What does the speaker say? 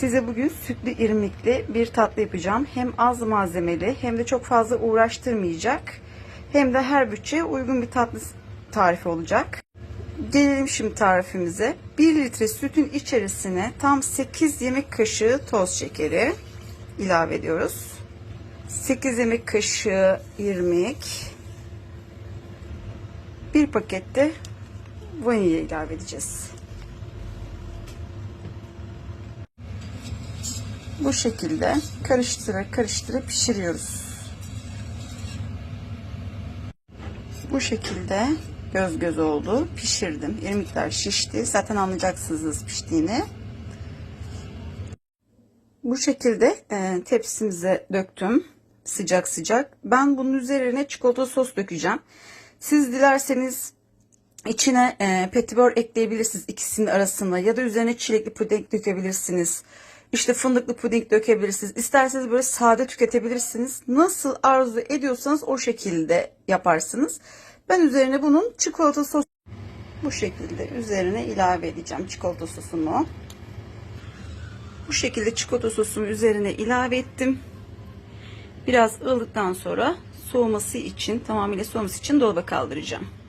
Size bugün sütlü irmikli bir tatlı yapacağım. Hem az malzemeli hem de çok fazla uğraştırmayacak. Hem de her bütçeye uygun bir tatlı tarifi olacak. Gelelim şimdi tarifimize. 1 litre sütün içerisine tam 8 yemek kaşığı toz şekeri ilave ediyoruz. 8 yemek kaşığı irmik. Bir pakette vanilya ilave edeceğiz. Bu şekilde karıştıra karıştıra pişiriyoruz. Bu şekilde göz göz oldu. Pişirdim. İrmikler şişti. Zaten anlayacaksınız piştiğini. Bu şekilde e, tepsimize döktüm. Sıcak sıcak. Ben bunun üzerine çikolata sos dökeceğim. Siz dilerseniz içine e, petibör ekleyebilirsiniz ikisinin arasında ya da üzerine çilekli puding dökebilirsiniz. İşte fındıklı puding dökebilirsiniz. İsterseniz böyle sade tüketebilirsiniz. Nasıl arzu ediyorsanız o şekilde yaparsınız. Ben üzerine bunun çikolata sos bu şekilde üzerine ilave edeceğim çikolata sosumu. Bu şekilde çikolata sosumu üzerine ilave ettim. Biraz ılıdıktan sonra soğuması için tamamıyla soğuması için dolaba kaldıracağım.